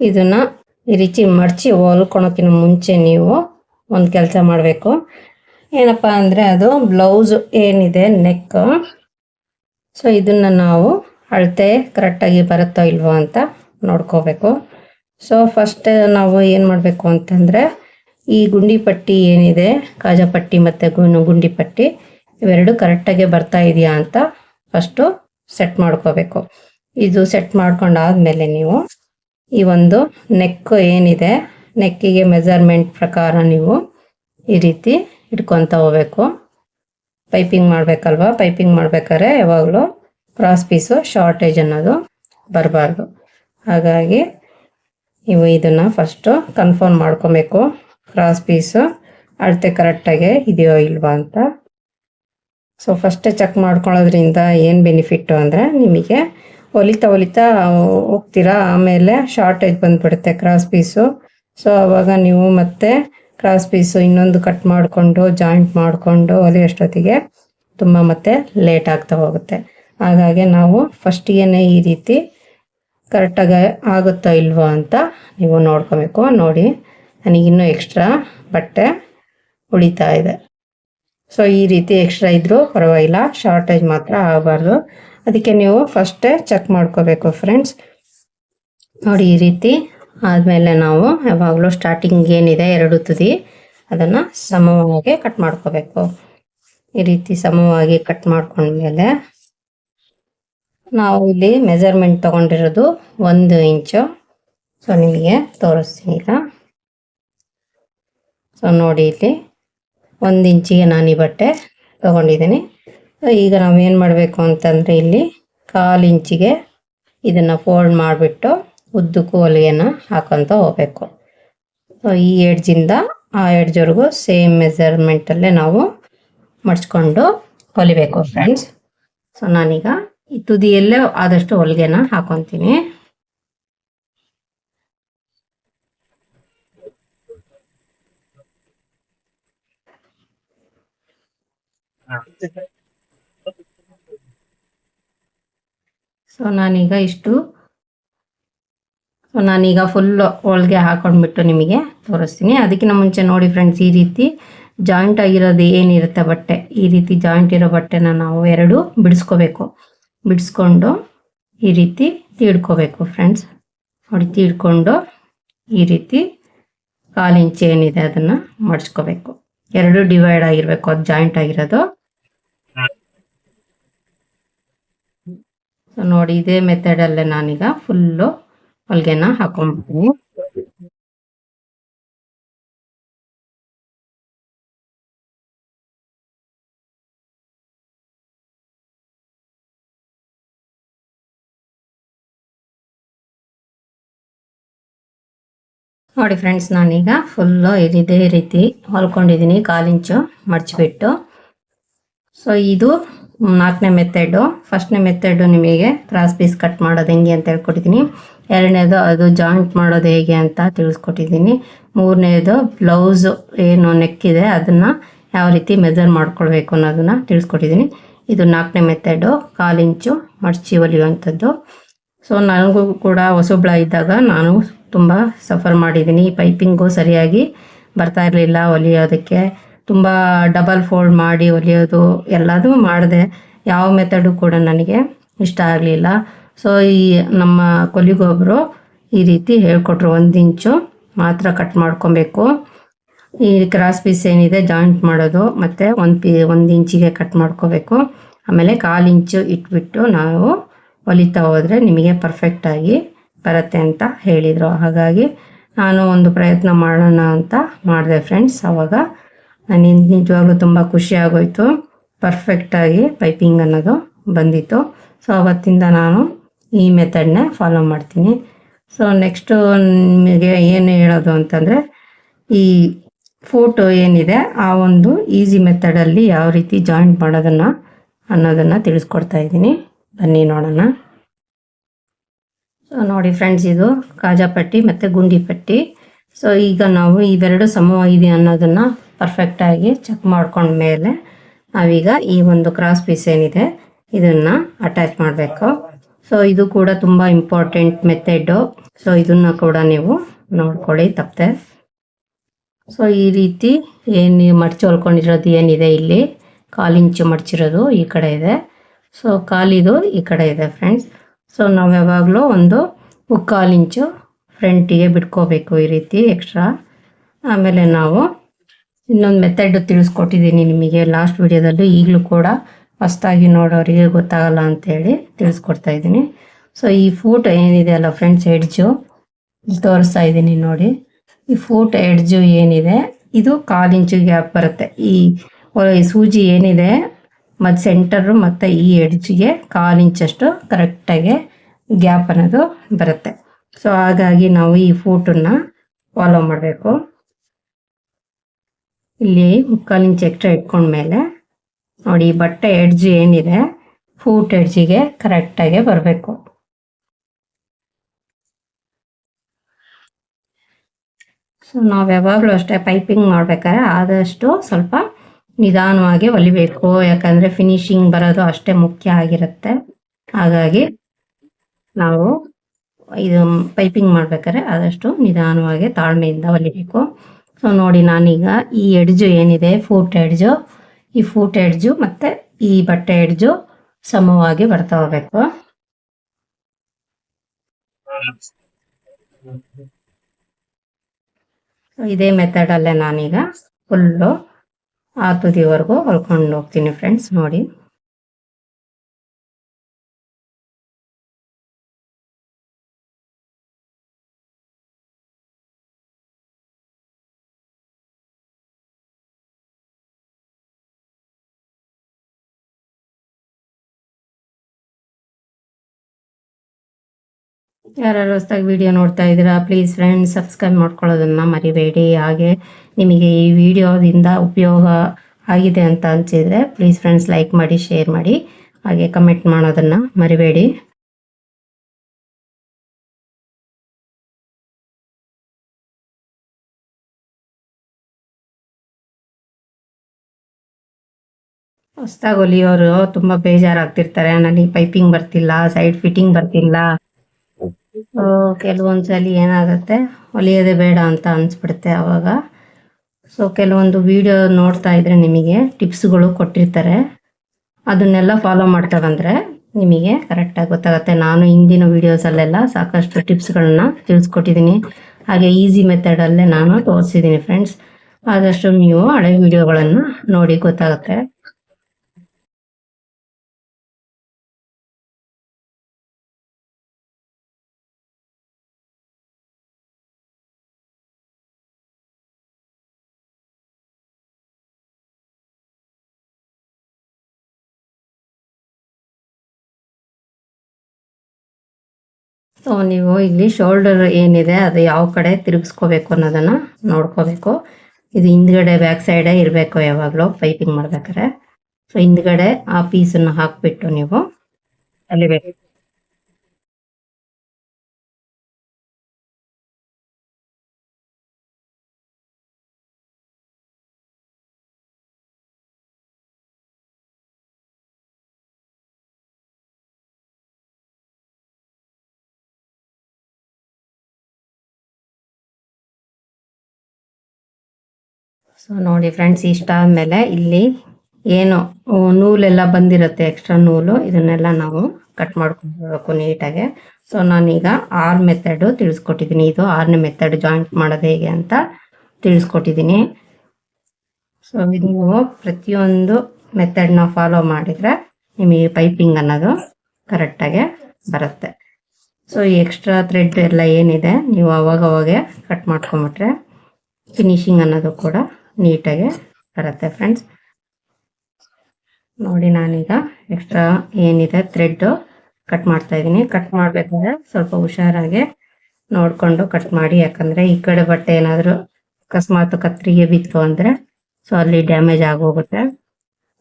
ಇದನ್ನು ಈ ರೀತಿ ಮಡಚಿ ಹೊಲ್ಕೊಳೋಕ್ಕಿಂತ ಮುಂಚೆ ನೀವು ಒಂದು ಕೆಲಸ ಮಾಡಬೇಕು. ಏನಪ್ಪ ಅಂದರೆ ಅದು ಬ್ಲೌಸ್ ಏನಿದೆ ನೆಕ್ ಸೊ ಇದನ್ನು ನಾವು ಅಳತೆ ಕರೆಕ್ಟಾಗಿ ಬರುತ್ತೋ ಇಲ್ವೋ ಅಂತ ನೋಡ್ಕೋಬೇಕು. ಸೊ ಫಸ್ಟ್ ನಾವು ಏನು ಮಾಡಬೇಕು ಅಂತಂದರೆ ಈ ಗುಂಡಿ ಪಟ್ಟಿ ಏನಿದೆ, ಕಾಜಾ ಪಟ್ಟಿ ಮತ್ತು ಗುಂಡಿ ಪಟ್ಟಿ, ಇವೆರಡು ಕರೆಕ್ಟಾಗಿ ಬರ್ತಾ ಇದೆಯಾ ಅಂತ ಫಸ್ಟು ಸೆಟ್ ಮಾಡ್ಕೋಬೇಕು. ಇದು ಸೆಟ್ ಮಾಡ್ಕೊಂಡಾದ್ಮೇಲೆ ನೀವು ಈ ಒಂದು ನೆಕ್ ಏನಿದೆ ನೆಕ್ಕಿಗೆ ಮೆಜರ್ಮೆಂಟ್ ಪ್ರಕಾರ ನೀವು ಈ ರೀತಿ ಇಟ್ಕೊತ ಹೋಗ್ಬೇಕು. ಪೈಪಿಂಗ್ ಮಾಡಬೇಕಲ್ವಾ? ಪೈಪಿಂಗ್ ಮಾಡ್ಬೇಕಾದ್ರೆ ಯಾವಾಗಲೂ ಕ್ರಾಸ್ ಪೀಸು ಶಾರ್ಟೇಜ್ ಅನ್ನೋದು ಬರಬಾರ್ದು. ಹಾಗಾಗಿ ನೀವು ಇದನ್ನು ಫಸ್ಟು ಕನ್ಫರ್ಮ್ ಮಾಡ್ಕೊಬೇಕು. ಕ್ರಾಸ್ ಪೀಸು ಅಳತೆ ಕರೆಕ್ಟಾಗೆ ಇದೆಯೋ ಇಲ್ವಾ ಅಂತ. ಸೊ ಫಸ್ಟೇ ಚೆಕ್ ಮಾಡ್ಕೊಳ್ಳೋದ್ರಿಂದ ಏನು ಬೆನಿಫಿಟ್ಟು ಅಂದರೆ ನಿಮಗೆ ಹೊಲಿತಾ ಹೊಲಿತಾ ಹೋಗ್ತೀರಾ, ಆಮೇಲೆ ಶಾರ್ಟೇಜ್ ಬಂದುಬಿಡುತ್ತೆ ಕ್ರಾಸ್ ಪೀಸು ಸೊ ಅವಾಗ ನೀವು ಮತ್ತೆ ಕ್ರಾಸ್ ಪೀಸು ಇನ್ನೊಂದು ಕಟ್ ಮಾಡಿಕೊಂಡು ಜಾಯಿಂಟ್ ಮಾಡಿಕೊಂಡು ಹೊಲಿಯೋಷ್ಟೊತ್ತಿಗೆ ತುಂಬ ಮತ್ತೆ ಲೇಟ್ ಆಗ್ತಾ ಹೋಗುತ್ತೆ. ಹಾಗಾಗಿ ನಾವು ಫಸ್ಟಿಗೆ ಈ ರೀತಿ ಕರೆಕ್ಟಾಗಿ ಆಗುತ್ತೋ ಇಲ್ವೋ ಅಂತ ನೀವು ನೋಡ್ಕೋಬೇಕು. ನೋಡಿ ನನಗಿನ್ನೂ ಎಕ್ಸ್ಟ್ರಾ ಬಟ್ಟೆ ಉಳಿತಾ ಇದೆ. ಸೊ ಈ ರೀತಿ ಎಕ್ಸ್ಟ್ರಾ ಇದ್ದರೂ ಪರವಾಗಿಲ್ಲ, ಶಾರ್ಟೇಜ್ ಮಾತ್ರ ಆಗಬಾರ್ದು. ಅದಕ್ಕೆ ನೀವು ಫಸ್ಟೇ ಚೆಕ್ ಮಾಡ್ಕೋಬೇಕು ಫ್ರೆಂಡ್ಸ್. ನೋಡಿ, ಈ ರೀತಿ ಆದಮೇಲೆ ನಾವು ಯಾವಾಗಲೂ ಸ್ಟಾರ್ಟಿಂಗ್ ಏನಿದೆ ಎರಡು ತುದಿ ಅದನ್ನು ಸಮವಾಗಿ ಕಟ್ ಮಾಡ್ಕೋಬೇಕು. ಈ ರೀತಿ ಸಮವಾಗಿ ಕಟ್ ಮಾಡ್ಕೊಂಡ್ಮೇಲೆ ನಾವು ಇಲ್ಲಿ ಮೆಜರ್ಮೆಂಟ್ ತಗೊಂಡಿರೋದು ಒಂದು ಇಂಚು ಸೊ ನಿಮಗೆ ತೋರಿಸ್ತೀನಿ ಈಗ. ಸೊ ನೋಡಿ ಇಲ್ಲಿ ಒಂದು ಇಂಚಿಗೆ ನಾನು ಈ ಬಟ್ಟೆ ತಗೊಂಡಿದ್ದೀನಿ. ಸೊ ಈಗ ನಾವು ಏನು ಮಾಡಬೇಕು ಅಂತಂದರೆ ಇಲ್ಲಿ ಕಾಲು ಇಂಚಿಗೆ ಇದನ್ನು ಫೋಲ್ಡ್ ಮಾಡಿಬಿಟ್ಟು ಉದ್ದಕ್ಕೂ ಹೊಲಿಗೆನ ಹಾಕೊತ ಹೋಗ್ಬೇಕು. ಸೊ ಈ ಎಡ್ಜಿಂದ ಆ ಎಡ್ಜ್ವರೆಗೂ ಸೇಮ್ ಮೆಜರ್ಮೆಂಟಲ್ಲೇ ನಾವು ಮಡಿಸ್ಕೊಂಡು ಹೊಲಿಬೇಕು ಫ್ರೆಂಡ್ಸ್ ಸೊ ನಾನೀಗ ಈ ತುದಿಯಲ್ಲೇ ಆದಷ್ಟು ಹೊಲಿಗೆನ ಹಾಕೊತೀನಿ. ಸೊ ನಾನೀಗ ಇಷ್ಟು. ಸೊ ನಾನೀಗ ಫುಲ್ ಹೋಳ್ಗೆ ಹಾಕೊಂಡ್ಬಿಟ್ಟು ನಿಮಗೆ ತೋರಿಸ್ತೀನಿ. ಅದಕ್ಕಿಂತ ಮುಂಚೆ ನೋಡಿ ಫ್ರೆಂಡ್ಸ್ ಈ ರೀತಿ ಜಾಯಿಂಟ್ ಆಗಿರೋದು ಏನಿರುತ್ತೆ ಬಟ್ಟೆ? ಈ ರೀತಿ ಜಾಯಿಂಟ್ ಇರೋ ಬಟ್ಟೆನ ನಾವು ಎರಡು ಬಿಡಿಸ್ಕೋಬೇಕು. ಬಿಡಿಸ್ಕೊಂಡು ಈ ರೀತಿ ತೀಡ್ಕೋಬೇಕು ಫ್ರೆಂಡ್ಸ್ ನೋಡಿ, ತೀಡ್ಕೊಂಡು ಈ ರೀತಿ ಕಾಲು ಇಂಚು ಏನಿದೆ ಅದನ್ನು ಮಡ್ಚ್ಕೋಬೇಕು ಎರಡು ಡಿವೈಡ್ ಆಗಿರಬೇಕು, ಅದು ಜಾಯಿಂಟ್ ಆಗಿರೋದು. ಸೊ ನೋಡಿ, ಇದೇ ಮೆಥಡಲ್ಲೇ ನಾನೀಗ ಫುಲ್ಲು ಹೊಲಿಗೆನ ಹಾಕೊಂಡ್ಬಿಡ್ತೀನಿ. ನೋಡಿ ಫ್ರೆಂಡ್ಸ್ ನಾನೀಗ ಫುಲ್ಲು ಇದೇ ರೀತಿ ಹೊಲ್ಕೊಂಡಿದ್ದೀನಿ ಕಾಲಿಂಚು ಮಡಚಿಬಿಟ್ಟು ಸೊ ಇದು ನಾಲ್ಕನೇ ಮೆಥಡು ಫಸ್ಟ್ನೇ ಮೆಥಡು ನಿಮಗೆ ಕ್ರಾಸ್ ಪೀಸ್ ಕಟ್ ಮಾಡೋದು ಹೆಂಗೆ ಅಂತ ಹೇಳ್ಕೊಟ್ಟಿದ್ದೀನಿ ಎರಡನೇದು ಅದು ಜಾಯಿಂಟ್ ಮಾಡೋದು ಹೇಗೆ ಅಂತ ತಿಳಿಸ್ಕೊಟ್ಟಿದ್ದೀನಿ ಮೂರನೇದು ಬ್ಲೌಸು ಏನು ನೆಕ್ಕಿದೆ, ಅದನ್ನು ಯಾವ ರೀತಿ ಮೆಜರ್ ಮಾಡ್ಕೊಳ್ಬೇಕು ಅನ್ನೋದನ್ನು ತಿಳಿಸ್ಕೊಟ್ಟಿದ್ದೀನಿ ಇದು ನಾಲ್ಕನೇ ಮೆಥಡು ಕಾಲಿಂಚು ಮಡಚಿ ಹೊಲಿಯುವಂಥದ್ದು ಸೊ ನನಗೂ ಕೂಡ ಹೊಸಬ್ಳ ಇದ್ದಾಗ ನಾನು ತುಂಬ ಸಫರ್ ಮಾಡಿದ್ದೀನಿ ಪೈಪಿಂಗು ಸರಿಯಾಗಿ ಬರ್ತಾ ಇರಲಿಲ್ಲ. ಹೊಲಿಯೋದಕ್ಕೆ ತುಂಬ ಡಬಲ್ ಫೋಲ್ಡ್ ಮಾಡಿ ಹೊಲಿಯೋದು ಎಲ್ಲದೂ ಮಾಡಿದೆ. ಯಾವ ಮೆಥಡು ಕೂಡ ನನಗೆ ಇಷ್ಟ ಆಗಲಿಲ್ಲ. ಸೊ ಈ ನಮ್ಮ ಕೊಲಿಗೊಬ್ಬರು ಈ ರೀತಿ ಹೇಳ್ಕೊಟ್ರು. ಒಂದು ಇಂಚು ಮಾತ್ರ ಕಟ್ ಮಾಡ್ಕೊಬೇಕು. ಈ ಕ್ರಾಸ್ ಪೀಸ್ ಏನಿದೆ ಜಾಯಿಂಟ್ ಮಾಡೋದು. ಮತ್ತು ಒಂದು ಪೀ, ಒಂದು ಇಂಚಿಗೆ ಕಟ್ ಮಾಡ್ಕೋಬೇಕು. ಆಮೇಲೆ ಕಾಲು ಇಂಚು ಇಟ್ಬಿಟ್ಟು ನಾವು ಹೊಲಿತಾ ಹೋದರೆ ನಿಮಗೆ ಪರ್ಫೆಕ್ಟಾಗಿ ಬರುತ್ತೆ ಅಂತ ಹೇಳಿದರು. ಹಾಗಾಗಿ ನಾನು ಒಂದು ಪ್ರಯತ್ನ ಮಾಡೋಣ ಅಂತ ಮಾಡಿದೆ ಫ್ರೆಂಡ್ಸ್. ಆವಾಗ ನನಗೆ ನಿಜವಾಗ್ಲೂ ತುಂಬ ಖುಷಿ ಆಗೋಯ್ತು. ಪರ್ಫೆಕ್ಟಾಗಿ ಪೈಪಿಂಗ್ ಅನ್ನೋದು ಬಂದಿತ್ತು. ಸೊ ಅವತ್ತಿಂದ ನಾನು ಈ ಮೆಥಡ್ನೇ ಫಾಲೋ ಮಾಡ್ತೀನಿ. ಸೊ ನೆಕ್ಸ್ಟು ನಿಮಗೆ ಏನು ಹೇಳೋದು ಅಂತಂದರೆ, ಈ ಫೋಟೋ ಏನಿದೆ, ಆ ಒಂದು ಈಸಿ ಮೆಥಡಲ್ಲಿ ಯಾವ ರೀತಿ ಜಾಯಿಂಟ್ ಮಾಡೋದನ್ನು ಅನ್ನೋದನ್ನು ತಿಳಿಸ್ಕೊಡ್ತಾ ಇದ್ದೀನಿ. ಬನ್ನಿ ನೋಡೋಣ. ಸೊ ನೋಡಿ ಫ್ರೆಂಡ್ಸ್ ಇದು ಕಾಜಾ ಪಟ್ಟಿ ಮತ್ತು ಗುಂಡಿ ಪಟ್ಟಿ ಸೊ ಈಗ ನಾವು ಇವೆರಡು ಸಮವಾಗಿದೆ ಅನ್ನೋದನ್ನು ಪರ್ಫೆಕ್ಟಾಗಿ ಚೆಕ್ ಮಾಡ್ಕೊಂಡ್ಮೇಲೆ ನಾವೀಗ ಈ ಒಂದು ಕ್ರಾಸ್ ಪೀಸ್ ಏನಿದೆ, ಇದನ್ನು ಅಟ್ಯಾಚ್ ಮಾಡಬೇಕು. ಸೊ ಇದು ಕೂಡ ತುಂಬ ಇಂಪಾರ್ಟೆಂಟ್ ಮೆಥಡು ಸೊ ಇದನ್ನು ಕೂಡ ನೀವು ನೋಡ್ಕೊಳ್ಳಿ, ತಪ್ಪದೆ. ಸೊ ಈ ರೀತಿ ಏನು ಮಡ್ಚಿ ಹೊಲ್ಕೊಂಡಿರೋದು ಏನಿದೆ ಇಲ್ಲಿ? ಕಾಲಿಂಚು ಇಂಚು ಮಡ್ಚಿರೋದು ಈ ಕಡೆ ಇದೆ. ಸೊ ಕಾಲಿದು ಈ ಕಡೆ ಇದೆ ಫ್ರೆಂಡ್ಸ್ ಸೊ ನಾವು ಯಾವಾಗಲೂ ಒಂದು ಮುಕ್ಕಾಲು ಇಂಚು ಫ್ರಂಟಿಗೆ ಬಿಟ್ಕೋಬೇಕು ಈ ರೀತಿ ಎಕ್ಸ್ಟ್ರಾ ಆಮೇಲೆ ನಾವು ಇನ್ನೊಂದು ಮೆಥಡ್ ತಿಳಿಸ್ಕೊಟ್ಟಿದ್ದೀನಿ ನಿಮಗೆ ಲಾಸ್ಟ್ ವಿಡಿಯೋದಲ್ಲಿ ಈಗಲೂ ಕೂಡ. ಹೊಸ್ದಾಗಿ ನೋಡೋರಿಗೆ ಗೊತ್ತಾಗಲ್ಲ ಅಂತೇಳಿ ತಿಳಿಸ್ಕೊಡ್ತಾ ಇದ್ದೀನಿ. ಸೊ ಈ ಫೂಟ್ ಏನಿದೆ ಅಲ್ಲ ಫ್ರೆಂಡ್ಸ್ ಎಡ್ಜು ಇಲ್ಲಿ ತೋರಿಸ್ತಾ ಇದ್ದೀನಿ ನೋಡಿ. ಈ ಫೂಟ್ ಎಡ್ಜು ಏನಿದೆ? ಇದು ಕಾಲು ಇಂಚು ಗ್ಯಾಪ್ ಬರುತ್ತೆ. ಈ ಸೂಜಿ ಏನಿದೆ? ಮತ್ತು ಸೆಂಟರು ಮತ್ತು ಈ ಎಡ್ಜಿಗೆ ಕಾಲು ಇಂಚಷ್ಟು ಕರೆಕ್ಟಾಗಿ ಗ್ಯಾಪ್ ಅನ್ನೋದು ಬರುತ್ತೆ. ಸೊ ಹಾಗಾಗಿ ನಾವು ಈ ಫೋಟೋನ ಫಾಲೋ ಮಾಡಬೇಕು. ಇಲ್ಲಿ ಮುಕ್ಕಾಲು ಇಂಚ್ ಎಕ್ಸ್ಟ್ರಾ ಇಟ್ಕೊಂಡ್ಮೇಲೆ ನೋಡಿ ಬಟ್ಟೆ ಎಡ್ಜ್ ಏನಿದೆ ಫೂಟ್ ಎಡ್ಜಿಗೆ ಕರೆಕ್ಟಾಗಿ ಬರಬೇಕು. ಸೊ ನಾವು ಯಾವಾಗಲೂ ಅಷ್ಟೇ ಪೈಪಿಂಗ್ ಮಾಡ್ಬೇಕಾದ್ರೆ ಆದಷ್ಟು ಸ್ವಲ್ಪ ನಿಧಾನವಾಗಿ ಹೊಲಿಬೇಕು ಯಾಕಂದರೆ ಫಿನಿಶಿಂಗ್ ಬರೋದು ಅಷ್ಟೇ ಮುಖ್ಯ ಆಗಿರುತ್ತೆ. ಹಾಗಾಗಿ ನಾವು ಇದು ಪೈಪಿಂಗ್ ಮಾಡ್ಬೇಕಾದ್ರೆ ಆದಷ್ಟು ನಿಧಾನವಾಗಿ ತಾಳ್ಮೆಯಿಂದ ಹೊಲಿಬೇಕು ಸೊ ನೋಡಿ ನಾನೀಗ ಈ ಎಡ್ಜು ಏನಿದೆ ಫೂಟ್ ಎಡ್ಜು. ಈ ಫೂಟ್ ಎಡ್ಜು ಮತ್ತು ಈ ಬಟ್ಟೆ ಎಡ್ಜು ಸಮವಾಗಿ ಬರ್ತಾ ಹೋಗ್ಬೇಕು. ಇದೇ ಮೆಥಡಲ್ಲೇ ನಾನೀಗ ಫುಲ್ಲು ಆ ತುದಿವರೆಗೂ ಹೊಲ್ಕೊಂಡು ಹೋಗ್ತೀನಿ ಫ್ರೆಂಡ್ಸ್ ನೋಡಿ. ಯಾರು ಹೊಸ್ದಾಗಿ ವಿಡಿಯೋ ನೋಡ್ತಾ ಇದ್ದೀರಾ ಪ್ಲೀಸ್ ಫ್ರೆಂಡ್ಸ್ ಸಬ್ಸ್ಕ್ರೈಬ್ ಮಾಡ್ಕೊಳ್ಳೋದನ್ನ ಮರಿಬೇಡಿ. ಹಾಗೆ ನಿಮಗೆ ಈ ವಿಡಿಯೋದಿಂದ ಉಪಯೋಗ ಆಗಿದೆ ಅಂತ ಅನಿಸಿದರೆ ಪ್ಲೀಸ್ ಫ್ರೆಂಡ್ಸ್ ಲೈಕ್ ಮಾಡಿ ಶೇರ್ ಮಾಡಿ. ಹಾಗೆ ಕಮೆಂಟ್ ಮಾಡೋದನ್ನು ಮರಿಬೇಡಿ. ಹೊಸ್ದಾಗಿ ಹೊಲಿಯೋರು ತುಂಬ ಬೇಜಾರಾಗ್ತಿರ್ತಾರೆ. ನನಗೆ ಪೈಪಿಂಗ್ ಬರ್ತಿಲ್ಲ ಸೈಡ್ ಫಿಟ್ಟಿಂಗ್ ಬರ್ತಿಲ್ಲ. ಕೆಲವೊಂದ್ಸಲಿ ಏನಾಗುತ್ತೆ, ಹೊಲಿಯೋದೇ ಬೇಡ ಅಂತ ಅನಿಸ್ಬಿಡುತ್ತೆ ಆವಾಗ ಸೊ ಕೆಲವೊಂದು ವಿಡಿಯೋ ನೋಡ್ತಾ ಇದ್ರೆ ನಿಮಗೆ ಟಿಪ್ಸ್ಗಳು ಕೊಟ್ಟಿರ್ತಾರೆ. ಅದನ್ನೆಲ್ಲ ಫಾಲೋ ಮಾಡ್ತಾ ಬಂದರೆ ನಿಮಗೆ ಕರೆಕ್ಟಾಗಿ ಗೊತ್ತಾಗುತ್ತೆ. ನಾನು ಹಿಂದಿನ ವೀಡಿಯೋಸಲ್ಲೆಲ್ಲ ಸಾಕಷ್ಟು ಟಿಪ್ಸ್ಗಳನ್ನ ತಿಳಿಸ್ಕೊಟ್ಟಿದ್ದೀನಿ ಹಾಗೆ ಈಸಿ ಮೆಥಡಲ್ಲೇ ನಾನು ತೋರಿಸಿದ್ದೀನಿ ಫ್ರೆಂಡ್ಸ್ ಆದಷ್ಟು ನೀವು ಹಳೆ ವಿಡಿಯೋಗಳನ್ನು ನೋಡಿ ಗೊತ್ತಾಗುತ್ತೆ. ಸೊ ನೀವು ಇಲ್ಲಿ ಶೋಲ್ಡರ್ ಏನಿದೆ, ಅದು ಯಾವ ಕಡೆ ತಿರುಗಿಸ್ಕೋಬೇಕು ಅನ್ನೋದನ್ನ ನೋಡ್ಕೋಬೇಕು. ಇದು ಹಿಂದ್ಗಡೆ ಬ್ಯಾಕ್ ಸೈಡೇ ಇರಬೇಕು ಯಾವಾಗಲೂ ಪೈಪಿಂಗ್ ಮಾಡ್ಬೇಕಾದ್ರೆ. ಸೊ ಹಿಂದ್ಗಡೆ ಆ ಪೀಸನ್ನು ಹಾಕ್ಬಿಟ್ಟು ನೀವು ಅಲಿಬೇಕು ಸೊ ನೋಡಿ ಫ್ರೆಂಡ್ಸ್ ಇಷ್ಟ ಆದಮೇಲೆ ಇಲ್ಲಿ ಏನು ನೂಲೆಲ್ಲ ಬಂದಿರುತ್ತೆ ಎಕ್ಸ್ಟ್ರಾ ನೂಲು. ಇದನ್ನೆಲ್ಲ ನಾವು ಕಟ್ ಮಾಡ್ಕೊಬೇಕು ನೀಟಾಗಿ ಸೊ ನಾನೀಗ ಆರ್ ಮೆಥಡು ತಿಳಿಸ್ಕೊಟ್ಟಿದ್ದೀನಿ. ಇದು ಆರನೇ ಮೆಥಡ್ ಜಾಯಿಂಟ್ ಮಾಡೋದು ಹೇಗೆ ಅಂತ ತಿಳಿಸ್ಕೊಟ್ಟಿದ್ದೀನಿ. ಸೊ ಇದು ನೀವು ಪ್ರತಿಯೊಂದು ಮೆಥಡ್ನ ಫಾಲೋ ಮಾಡಿದರೆ ನಿಮಗೆ ಪೈಪಿಂಗ್ ಅನ್ನೋದು ಕರೆಕ್ಟಾಗಿ ಬರುತ್ತೆ. ಸೊ ಈ ಎಕ್ಸ್ಟ್ರಾ ಥ್ರೆಡ್ ಎಲ್ಲ ಏನಿದೆ, ನೀವು ಅವಾಗವಾಗೆ ಕಟ್ ಮಾಡ್ಕೊಂಬಿಟ್ರೆ ಫಿನಿಶಿಂಗ್ ಅನ್ನೋದು ಕೂಡ ನೀಟಾಗಿ ಬರುತ್ತೆ ಫ್ರೆಂಡ್ಸ್ ನೋಡಿ ನಾನೀಗ ಎಕ್ಸ್ಟ್ರಾ ಏನಿದೆ ಥ್ರೆಡ್ಡು ಕಟ್ ಮಾಡ್ತಾ ಇದ್ದೀನಿ. ಕಟ್ ಮಾಡಬೇಕಾದ್ರೆ ಸ್ವಲ್ಪ ಹುಷಾರಾಗಿ ನೋಡಿಕೊಂಡು ಕಟ್ ಮಾಡಿ. ಯಾಕಂದರೆ ಈ ಕಡೆ ಬಟ್ಟೆ ಏನಾದರೂ ಅಕಸ್ಮಾತ್ ಕತ್ರಿಗೆ ಬಿತ್ತು ಅಂದರೆ ಸೊ ಅಲ್ಲಿ ಡ್ಯಾಮೇಜ್ ಆಗೋಗುತ್ತೆ.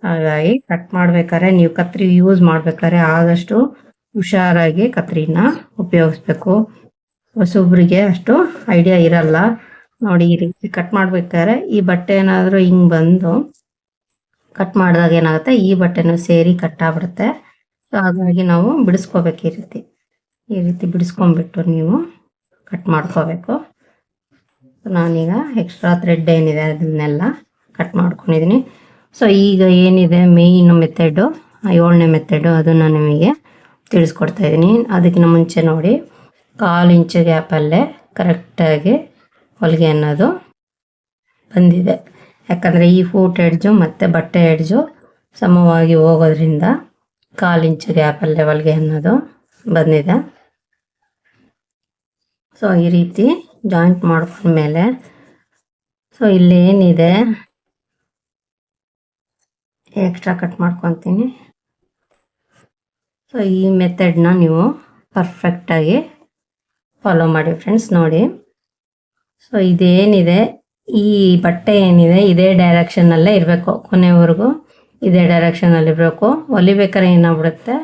ಹಾಗಾಗಿ ಕಟ್ ಮಾಡ್ಬೇಕಾದ್ರೆ ನೀವು ಕತ್ರಿ ಯೂಸ್ ಮಾಡ್ಬೇಕಾದ್ರೆ ಆದಷ್ಟು ಹುಷಾರಾಗಿ ಕತ್ರಿನ ಉಪಯೋಗಿಸ್ಬೇಕು. ಹೊಸೊಬ್ರಿಗೆ ಅಷ್ಟು ಐಡಿಯಾ ಇರಲ್ಲ. ನೋಡಿ ಈ ರೀತಿ ಕಟ್ ಮಾಡ್ಬೇಕಾದ್ರೆ ಈ ಬಟ್ಟೆ ಏನಾದರೂ ಹಿಂಗ್ ಬಂದು ಕಟ್ ಮಾಡಿದಾಗ ಏನಾಗುತ್ತೆ? ಈ ಬಟ್ಟೆನೂ ಸೇರಿ ಕಟ್ ಆಗ್ಬಿಡುತ್ತೆ. ಸೊ ಹಾಗಾಗಿ ನಾವು ಬಿಡಿಸ್ಕೋಬೇಕು ಈ ರೀತಿ. ಈ ರೀತಿ ಬಿಡಿಸ್ಕೊಂಡ್ಬಿಟ್ಟು ನೀವು ಕಟ್ ಮಾಡ್ಕೋಬೇಕು. ನಾನೀಗ ಎಕ್ಸ್ಟ್ರಾ ಥ್ರೆಡ್ ಏನಿದೆ ಅದನ್ನೆಲ್ಲ ಕಟ್ ಮಾಡ್ಕೊಂಡಿದ್ದೀನಿ ಸೊ ಈಗ ಏನಿದೆ? ಮೇಯ್ನ್ ಮೆಥಡು ಏಳನೇ ಮೆಥಡು ಅದನ್ನು ನಿಮಗೆ ತಿಳಿಸ್ಕೊಡ್ತಾ ಇದ್ದೀನಿ ಅದಕ್ಕಿಂತ ಮುಂಚೆ ನೋಡಿ, ಕಾಲು ಇಂಚು ಗ್ಯಾಪಲ್ಲೇ ಕರೆಕ್ಟಾಗಿ ಹೊಲಿಗೆ ಅನ್ನೋದು ಬಂದಿದೆ. ಯಾಕಂದರೆ ಈ ಫೂಟ್ ಎಡ್ಜು ಮತ್ತು ಬಟ್ಟೆ ಎಡ್ಜು ಸಮವಾಗಿ ಹೋಗೋದ್ರಿಂದ ಕಾಲು ಇಂಚು ಗ್ಯಾಪಲ್ಲೇ ಹೊಲಿಗೆ ಅನ್ನೋದು ಬಂದಿದೆ. ಸೊ ಈ ರೀತಿ ಜಾಯಿಂಟ್ ಮಾಡ್ಕೊಂಡ್ಮೇಲೆ ಸೊ ಇಲ್ಲಿ ಏನಿದೆ? ಎಕ್ಸ್ಟ್ರಾ ಕಟ್ ಮಾಡ್ಕೊತೀನಿ. ಸೊ ಈ ಮೆಥಡ್ನ ನೀವು ಪರ್ಫೆಕ್ಟಾಗಿ ಫಾಲೋ ಮಾಡಿ ಫ್ರೆಂಡ್ಸ್ ನೋಡಿ. ಸೊ ಇದೇನಿದೆ? ಈ ಬಟ್ಟೆ ಏನಿದೆ? ಇದೇ ಡೈರೆಕ್ಷನ್ನಲ್ಲೇ ಇರಬೇಕು ಕೊನೆವರೆಗೂ. ಇದೇ ಡೈರೆಕ್ಷನಲ್ಲಿ ಇರಬೇಕು. ಹೊಲಿಬೇಕಾದ್ರೆ ಏನಾಗ್ಬಿಡುತ್ತೆ?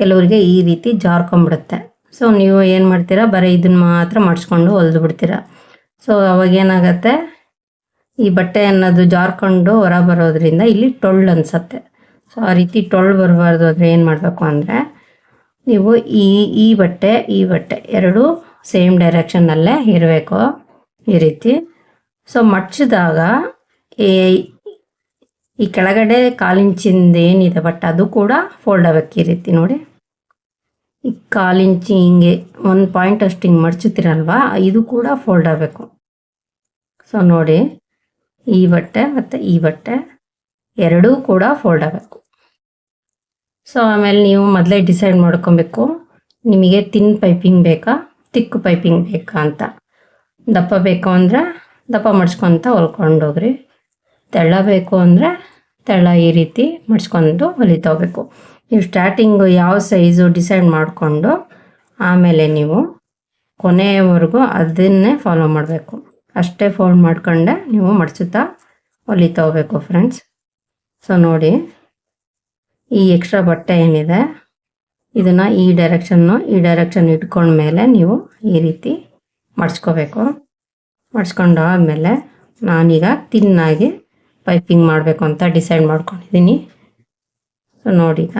ಕೆಲವರಿಗೆ ಈ ರೀತಿ ಜಾರ್ಕೊಂಬಿಡುತ್ತೆ ಸೊ ನೀವು ಏನು ಮಾಡ್ತೀರಾ? ಬರೀ ಇದನ್ನ ಮಾತ್ರ ಮಾಡಿಸ್ಕೊಂಡು ಹೊಲಿದು ಬಿಡ್ತೀರಾ ಸೊ ಅವಾಗ ಏನಾಗತ್ತೆ? ಈ ಬಟ್ಟೆ ಅನ್ನೋದು ಜಾರ್ಕೊಂಡು ಹೊರ ಬರೋದ್ರಿಂದ ಇಲ್ಲಿ ಟೊಳ್ಳು ಅನ್ಸತ್ತೆ. ಸೊ ಆ ರೀತಿ ಟೊಳ್ಳು ಬರಬಾರ್ದು ಅಂದರೆ ಏನು ಮಾಡಬೇಕು ಅಂದರೆ, ನೀವು ಈ ಈ ಬಟ್ಟೆ ಈ ಬಟ್ಟೆ ಎರಡೂ ಸೇಮ್ ಡೈರೆಕ್ಷನ್ನಲ್ಲೇ ಇರಬೇಕು. ಈ ರೀತಿ. ಸೊ ಮಡ್ಚಿದಾಗ ಈ ಕೆಳಗಡೆ ಕಾಲಿಂಚಿಂದ ಏನಿದೆ ಬಟ್ ಅದು ಕೂಡ ಫೋಲ್ಡ್ ಆಗಬೇಕು ಈ ರೀತಿ ನೋಡಿ. ಈ ಕಾಲಿಂಚಿ ಹಿಂಗೆ ಒಂದು ಪಾಯಿಂಟ್ ಅಷ್ಟು ಹಿಂಗೆ ಮಡ್ಚುತ್ತೀರಲ್ವಾ ಇದು ಕೂಡ ಫೋಲ್ಡ್ ಆಗಬೇಕು. ಸೊ ನೋಡಿ, ಈ ಬಟ್ಟೆ ಮತ್ತು ಈ ಬಟ್ಟೆ ಎರಡೂ ಕೂಡ ಫೋಲ್ಡ್ ಆಗಬೇಕು. ಸೊ ಆಮೇಲೆ ನೀವು ಮೊದಲೇ ಡಿಸೈಡ್ ಮಾಡ್ಕೊಬೇಕು, ನಿಮಗೆ ತಿನ್ ಪೈಪಿಂಗ್ ಬೇಕಾ ತಿಕ್ಕು ಪೈಪಿಂಗ್ ಬೇಕಾ ಅಂತ. ದಪ್ಪ ಬೇಕು ಅಂದ್ರೆ ದಪ್ಪ ಮಡ್ಸ್ಕೊತ ಹೊಲ್ಕೊಂಡು ಹೋಗ್ರಿ ತೆಳ್ಳ ಬೇಕು ಅಂದರೆ ತೆಳ್ಳ ಈ ರೀತಿ ಮಡ್ಸ್ಕೊಂಡು ಹೊಲಿತಾ ಹೋಗ್ಬೇಕು ನೀವು ಸ್ಟಾರ್ಟಿಂಗು ಯಾವ ಸೈಜು ಡಿಸೈಡ್ ಮಾಡಿಕೊಂಡು ಆಮೇಲೆ ನೀವು ಕೊನೆಯವರೆಗೂ ಅದನ್ನೇ ಫಾಲೋ ಮಾಡಬೇಕು. ಅಷ್ಟೇ ಫೋಲ್ಡ್ ಮಾಡ್ಕೊಂಡೆ ನೀವು ಮಡ್ಸುತ್ತಾ ಹೊಲಿತಾ ಹೋಗ್ಬೇಕು ಫ್ರೆಂಡ್ಸ್ ಸೊ ನೋಡಿ, ಈ ಎಕ್ಸ್ಟ್ರಾ ಬಟ್ಟೆ ಏನಿದೆ, ಇದನ್ನು ಈ ಡೈರೆಕ್ಷನ್ನು ಈ ಡೈರೆಕ್ಷನ್ ಇಟ್ಕೊಂಡ್ಮೇಲೆ ನೀವು ಈ ರೀತಿ ಮಡ್ಸ್ಕೋಬೇಕು. ಮಡ್ಸ್ಕೊಂಡು ಆದಮೇಲೆ ನಾನೀಗ ತಿನ್ನಾಗಿ ಪೈಪಿಂಗ್ ಮಾಡಬೇಕು ಅಂತ ಡಿಸೈಡ್ ಮಾಡ್ಕೊಂಡಿದ್ದೀನಿ. ಸೊ ನೋಡಿ ಈಗ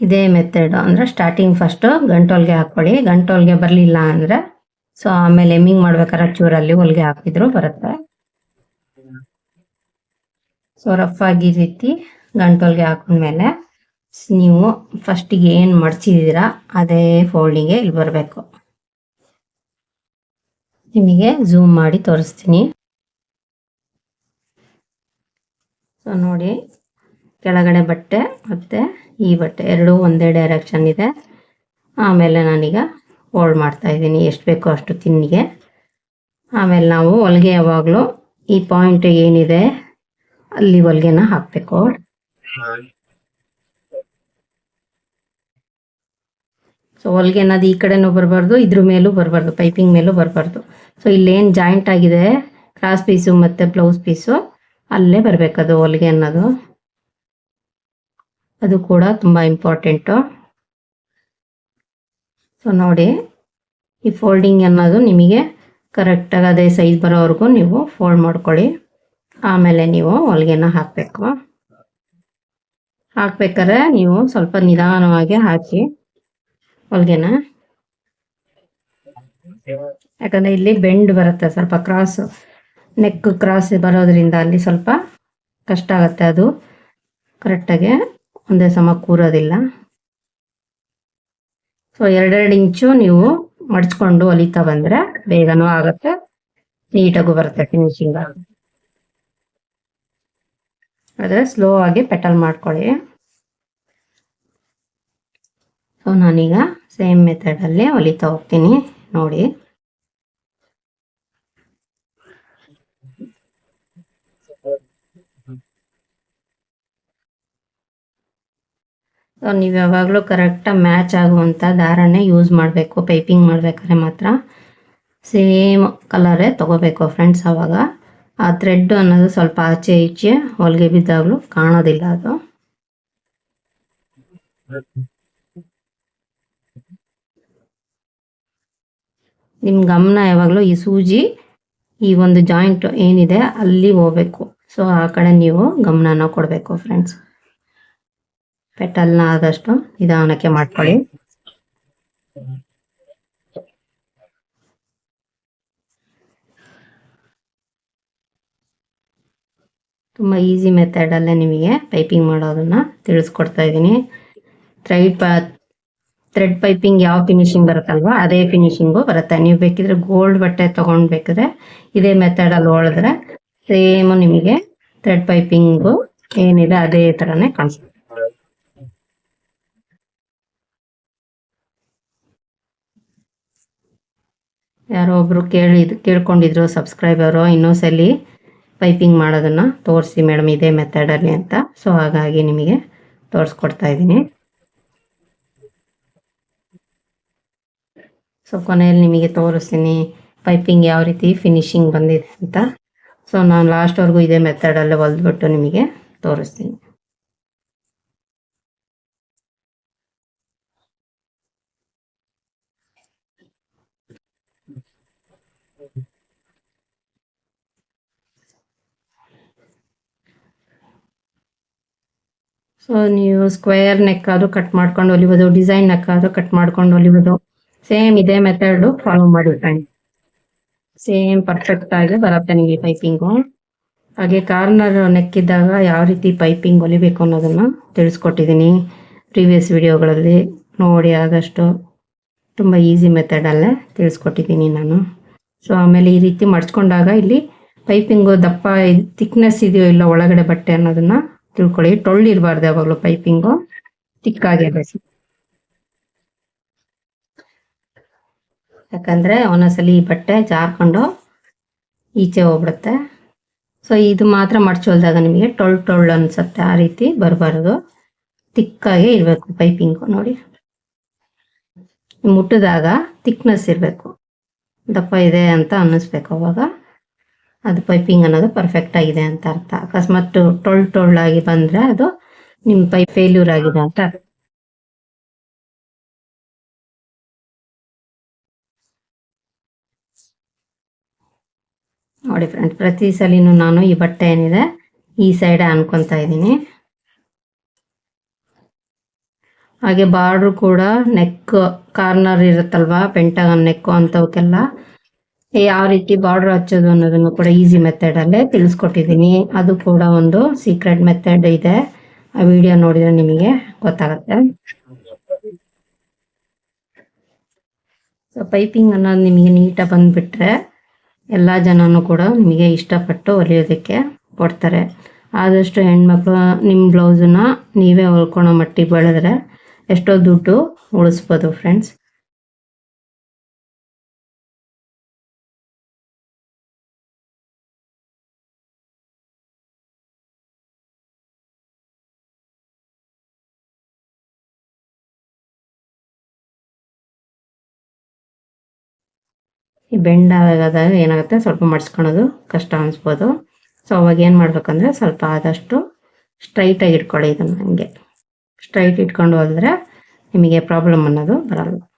ಇದೇ ಮೆಥಡ್ ಅಂದರೆ ಸ್ಟಾರ್ಟಿಂಗ್ ಫಸ್ಟು ಗಂಟೋಲ್ಗೆ ಹಾಕ್ಕೊಳ್ಳಿ. ಗಂಟೋಲ್ಗೆ ಬರಲಿಲ್ಲ ಅಂದರೆ ಸೊ ಆಮೇಲೆ ಎಮ್ಮಿಂಗ್ ಮಾಡ್ಬೇಕಾದ್ರೆ ಚೂರಲ್ಲಿ ಹೊಲಿಗೆ ಹಾಕಿದ್ರು ಬರುತ್ತೆ. ಸೊ ರಫ್ ಆಗಿ ರೀತಿ ಗಂಟೋಲ್ಗೆ ಹಾಕೊಂಡ್ಮೇಲೆ ನೀವು ಫಸ್ಟಿಗೆ ಏನು ಮಡಚಿದ್ದೀರಾ ಅದೇ ಫೋಲ್ಡಿಂಗೆ ಇಲ್ಲಿ ಬರಬೇಕು. ನಿಮಗೆ ಝೂಮ್ ಮಾಡಿ ತೋರಿಸ್ತೀನಿ. ಸೊ ನೋಡಿ, ಕೆಳಗಡೆ ಬಟ್ಟೆ ಮತ್ತು ಈ ಬಟ್ಟೆ ಎರಡೂ ಒಂದೇ ಡೈರೆಕ್ಷನ್ ಇದೆ. ಆಮೇಲೆ ನಾನೀಗ ಫೋಲ್ಡ್ ಮಾಡ್ತಾ ಇದ್ದೀನಿ, ಎಷ್ಟು ಬೇಕೋ ಅಷ್ಟು ತಿನ್ನಿಗೆ. ಆಮೇಲೆ ನಾವು ಹೊಲಿಗೆ ಯಾವಾಗಲೂ ಈ ಪಾಯಿಂಟ್ ಏನಿದೆ, ಅಲ್ಲಿ ಹೊಲಿಗೆನ ಹಾಕಬೇಕು. ಸೊ ಹೊಲಿಗೆ ಅನ್ನೋದು ಈ ಕಡೆನೂ ಬರಬಾರ್ದು, ಇದ್ರ ಮೇಲೂ ಬರಬಾರ್ದು, ಪೈಪಿಂಗ್ ಮೇಲೂ ಬರಬಾರ್ದು. ಸೊ ಇಲ್ಲೇನು ಜಾಯಿಂಟ್ ಆಗಿದೆ ಕ್ರಾಸ್ ಪೀಸು ಮತ್ತು ಬ್ಲೌಸ್ ಪೀಸು ಅಲ್ಲೇ ಬರಬೇಕದು ಹೊಲಿಗೆ ಅನ್ನೋದು. ಅದು ಕೂಡ ತುಂಬ ಇಂಪಾರ್ಟೆಂಟು ಸೊ ನೋಡಿ, ಈ ಫೋಲ್ಡಿಂಗ್ ಅನ್ನೋದು ನಿಮಗೆ ಕರೆಕ್ಟಾಗಿ ಅದೇ ಸೈಜ್ ಬರೋವರೆಗೂ ನೀವು ಫೋಲ್ಡ್ ಮಾಡ್ಕೊಳ್ಳಿ. ಆಮೇಲೆ ನೀವು ಹೊಲಿಗೆನ ಹಾಕಬೇಕು. ಹಾಕ್ಬೇಕಾದ್ರೆ ನೀವು ಸ್ವಲ್ಪ ನಿಧಾನವಾಗಿ ಹಾಕಿ ಹೊಲಿಗೆನ? ಯಾಕಂದ್ರೆ ಇಲ್ಲಿ ಬೆಂಡ್ ಬರುತ್ತೆ, ಸ್ವಲ್ಪ ಕ್ರಾಸ್ ನೆಕ್ ಕ್ರಾಸ್ ಬರೋದ್ರಿಂದ ಅಲ್ಲಿ ಸ್ವಲ್ಪ ಕಷ್ಟ ಆಗುತ್ತೆ ಅದು. ಕರೆಕ್ಟಾಗಿ ಒಂದೇ ಸಮ ಕೂರೋದಿಲ್ಲ. ಸೊ ಎರಡೆರಡು ಇಂಚು ನೀವು ಮಡ್ಚ್ಕೊಂಡು ಹೊಲಿತಾ ಬಂದ್ರೆ ಬೇಗನೂ ಆಗುತ್ತೆ, ನೀಟಾಗೂ ಬರುತ್ತೆ ಫಿನಿಶಿಂಗ್ ಆದರೆ ಸ್ಲೋ ಆಗಿ ಪೆಟಲ್ ಮಾಡ್ಕೊಳ್ಳಿ. ಸೊ ನಾನೀಗ ಸೇಮ್ ಮೆಥಡಲ್ಲಿ ಹೊಲಿತಾ ಹೋಗ್ತೀನಿ, ನೋಡಿ. ಸೊ ನೀವು ಯಾವಾಗಲೂ ಕರೆಕ್ಟಾಗಿ ಮ್ಯಾಚ್ ಆಗುವಂಥ ದಾರನೇ ಯೂಸ್ ಮಾಡಬೇಕು ಪೈಪಿಂಗ್ ಮಾಡಬೇಕಾದ್ರೆ ಮಾತ್ರ. ಸೇಮ್ ಕಲರೇ ತಗೋಬೇಕು ಫ್ರೆಂಡ್ಸ್ ಆವಾಗ ಆ ಥ್ರೆಡ್ ಅನ್ನೋದು ಸ್ವಲ್ಪ ಆಚೆ ಈಚೆ ಹೊಲಿಗೆ ಬಿದ್ದಾಗಲೂ ಕಾಣೋದಿಲ್ಲ ಅದು. ನಿಮ್ಮ ಗಮನ ಯಾವಾಗಲೂ ಈ ಸೂಜಿ, ಈ ಒಂದು ಜಾಯಿಂಟ್ ಏನಿದೆ ಅಲ್ಲಿ ಹೋಗ್ಬೇಕು. ಸೊ ಆ ಕಡೆ ನೀವು ಗಮನನ ಕೊಡಬೇಕು ಫ್ರೆಂಡ್ಸ್ ಪೆಟಲ್ನ ಆದಷ್ಟು ನಿಧಾನಕ್ಕೆ ಮಾಡ್ಕೊಳ್ಳಿ. ತುಂಬ ಈಸಿ ಮೆಥಡಲ್ಲೇ ನಿಮಗೆ ಪೈಪಿಂಗ್ ಮಾಡೋದನ್ನ ತಿಳಿಸ್ಕೊಡ್ತಾ ಇದ್ದೀನಿ. ಥ್ರೈಡ್ ಥ್ರೆಡ್ ಪೈಪಿಂಗ್ ಯಾವ ಫಿನಿಶಿಂಗ್ ಬರುತ್ತಲ್ವ, ಅದೇ ಫಿನಿಶಿಂಗು ಬರುತ್ತೆ. ನೀವು ಬೇಕಿದ್ರೆ ಗೋಲ್ಡ್ ಬಟ್ಟೆ ತೊಗೊಂಡ್ಬೇಕಿದ್ರೆ ಇದೇ ಮೆಥಡಲ್ಲಿ ಹೊಳೆದ್ರೆ ಸೇಮ್ ನಿಮಗೆ ಥ್ರೆಡ್ ಪೈಪಿಂಗು ಏನಿದೆ ಅದೇ ಥರನೇ ಕಾಣಿಸುತ್ತೆ. ಯಾರೋ ಒಬ್ರು ಕೇಳಿದ್, ಕೇಳ್ಕೊಂಡಿದ್ರು ಸಬ್ಸ್ಕ್ರೈಬರು ಇನ್ನೊಂದ್ಸಲಿ ಪೈಪಿಂಗ್ ಮಾಡೋದನ್ನ ತೋರಿಸಿ ಮೇಡಮ್ ಇದೇ ಮೆಥಡಲ್ಲಿ ಅಂತ. ಸೊ ಹಾಗಾಗಿ ನಿಮಗೆ ತೋರಿಸ್ಕೊಡ್ತಾ ಇದ್ದೀನಿ. ಸೊ ಕೊನೆಯಲ್ಲಿ ನಿಮಗೆ ತೋರಿಸ್ತೀನಿ ಪೈಪಿಂಗ್ ಯಾವ ರೀತಿ ಫಿನಿಶಿಂಗ್ ಬಂದಿದೆ ಅಂತ. ಸೊ ನಾನು ಲಾಸ್ಟ್ವರೆಗೂ ಇದೇ ಮೆಥಡಲ್ಲೇ ಹೊಲ್ದ್ಬಿಟ್ಟು ನಿಮಗೆ ತೋರಿಸ್ತೀನಿ. ಸೊ ನೀವು ಸ್ಕ್ವೇರ್ ನೆಕ್ ಆದ್ರೂ ಕಟ್ ಮಾಡ್ಕೊಂಡು ಹೊಲಿಬೋದು ಡಿಸೈನ್ ನೆಕ್ ಆದ್ರೂ ಕಟ್ ಮಾಡ್ಕೊಂಡು ಹೊಲಿಬೋದು. ಸೇಮ್ ಇದೇ ಮೆಥಡ್ ಫಾಲೋ ಮಾಡಿ ಫ್ರೆಂಡ್ ಸೇಮ್ ಪರ್ಫೆಕ್ಟ್ ಆಗಿ ಬರುತ್ತೆ ನಿಮಗೆ ಪೈಪಿಂಗು ಹಾಗೆ ಕಾರ್ನರ್ ನೆಕ್ಕಿದ್ದಾಗ ಯಾವ ರೀತಿ ಪೈಪಿಂಗ್ ಹೊಲಿಬೇಕು ಅನ್ನೋದನ್ನ ತಿಳಿಸ್ಕೊಟ್ಟಿದ್ದೀನಿ ಪ್ರೀವಿಯಸ್ ವಿಡಿಯೋಗಳಲ್ಲಿ ನೋಡಿ ಆದಷ್ಟು ತುಂಬ ಈಸಿ ಮೆಥಡಲ್ಲೇ ತಿಳಿಸ್ಕೊಟ್ಟಿದ್ದೀನಿ ನಾನು. ಸೊ ಆಮೇಲೆ ಈ ರೀತಿ ಮಡ್ಚ್ಕೊಂಡಾಗ ಇಲ್ಲಿ ಪೈಪಿಂಗು ದಪ್ಪ ಥಿಕ್ನೆಸ್ ಇದೆಯೋ ಇಲ್ಲ ಒಳಗಡೆ ಬಟ್ಟೆ ಅನ್ನೋದನ್ನ ತಿಳ್ಕೊಳ್ಳಿ. ಟೊಳ್ಳು ಇರಬಾರ್ದು ಯಾವಾಗಲೂ ಪೈಪಿಂಗು ತಿಕ್ಕಾಗಿರ್ಬೇಕು ಯಾಕಂದ್ರೆ ಒಂದೊಂದ್ಸಲಿ ಈ ಬಟ್ಟೆ ಜಾರ್ಕೊಂಡು ಈಚೆ ಹೋಗ್ಬಿಡುತ್ತೆ. ಸೊ ಇದು ಮಾತ್ರ ಮಡ್ಚೋಲ್ದಾಗ ನಿಮಗೆ ಟೊಳ್ ಟೊಳ್ಳು ಅನ್ಸುತ್ತೆ, ಆ ರೀತಿ ಬರಬಾರ್ದು. ತಿಕ್ಕಾಗೆ ಇರಬೇಕು ಪೈಪಿಂಗು ನೋಡಿ. ಮುಟ್ಟಿದಾಗ ತಿಕ್ನೆಸ್ ಇರಬೇಕು. ದಪ್ಪ ಇದೆ ಅಂತ ಅನ್ನಿಸ್ಬೇಕು ಅವಾಗ. ಅದು ಪೈಪಿಂಗ್ ಅನ್ನೋದು ಪರ್ಫೆಕ್ಟ್ ಆಗಿದೆ ಅಂತ ಅರ್ಥ. ಅಕಸ್ಮಾತ್ ಟೊಳ್ ಟೊಳ್ಳಾಗಿ ಬಂದ್ರೆ ಅದು ನಿಮ್ಮ ಪೈಪ್ ಫೇಲ್ಯೂರ್ ಆಗಿದೆ ಅಂತ ಅರ್ಥ. ನೋಡಿ ಫ್ರೆಂಡ್ ಪ್ರತಿ ಸಲಿನೂ ನಾನು ಈ ಬಟ್ಟೆ ಏನಿದೆ ಈ ಸೈಡ್ ಅನ್ಕೊಂತ ಇದ್ದೀನಿ. ಹಾಗೆ ಬಾರ್ಡ್ರು ಕೂಡ ನೆಕ್ ಕಾರ್ನರ್ ಇರುತ್ತಲ್ವಾ ಪೆಂಟಗನ್ ನೆಕ್ ಅಂತವಕ್ಕೆಲ್ಲ. ಯಾವ ರೀತಿ ಬಾರ್ಡರ್ ಹಚ್ಚೋದು ಅನ್ನೋದನ್ನು ಕೂಡ ಈಸಿ ಮೆಥಡ್ ಅಲ್ಲೇ ತಿಳಿಸ್ಕೊಟ್ಟಿದ್ದೀನಿ. ಅದು ಕೂಡ ಒಂದು ಸೀಕ್ರೆಟ್ ಮೆಥಡ್ ಇದೆ. ಆ ವಿಡಿಯೋ ನೋಡಿದ್ರೆ ನಿಮಗೆ ಗೊತ್ತಾಗುತ್ತೆ. ಸೊ ಪೈಪಿಂಗ್ ಅನ್ನೋದು ನಿಮಗೆ ನೀಟಾಗಿ ಬಂದ್ಬಿಟ್ರೆ ಎಲ್ಲ ಜನನೂ ಕೂಡ ನಿಮಗೆ ಇಷ್ಟಪಟ್ಟು ಹೊಲಿಯೋದಕ್ಕೆ ಕೊಡ್ತಾರೆ. ಆದಷ್ಟು ಹೆಣ್ಮಕ್ಳು ನಿಮ್ಮ ಬ್ಲೌಸನ್ನ ನೀವೇ ಹೊಲ್ಕೊಳೋ ಮಟ್ಟಿಗೆ ಬೆಳೆದ್ರೆ ಎಷ್ಟೋ ದುಡ್ಡು ಉಳಿಸ್ಬೋದು ಫ್ರೆಂಡ್ಸ್ ಈ ಬೆಂಡ್ ಆಗಾದಾಗ ಏನಾಗುತ್ತೆ? ಸ್ವಲ್ಪ ಮಡ್ಸ್ಕೊಳೋದು ಕಷ್ಟ ಅನಿಸ್ಬೋದು. ಸೊ ಅವಾಗ ಏನು ಮಾಡ್ಬೇಕಂದ್ರೆ ಸ್ವಲ್ಪ ಆದಷ್ಟು ಸ್ಟ್ರೈಟಾಗಿ ಇಟ್ಕೊಳ್ಳಿ ಇದನ್ನು ಹಂಗೆ. ಸ್ಟ್ರೈಟ್ ಇಟ್ಕೊಂಡು ಹೋದ್ರೆ ನಿಮಗೆ ಪ್ರಾಬ್ಲಮ್ ಅನ್ನೋದು ಬರಲ್ಲ.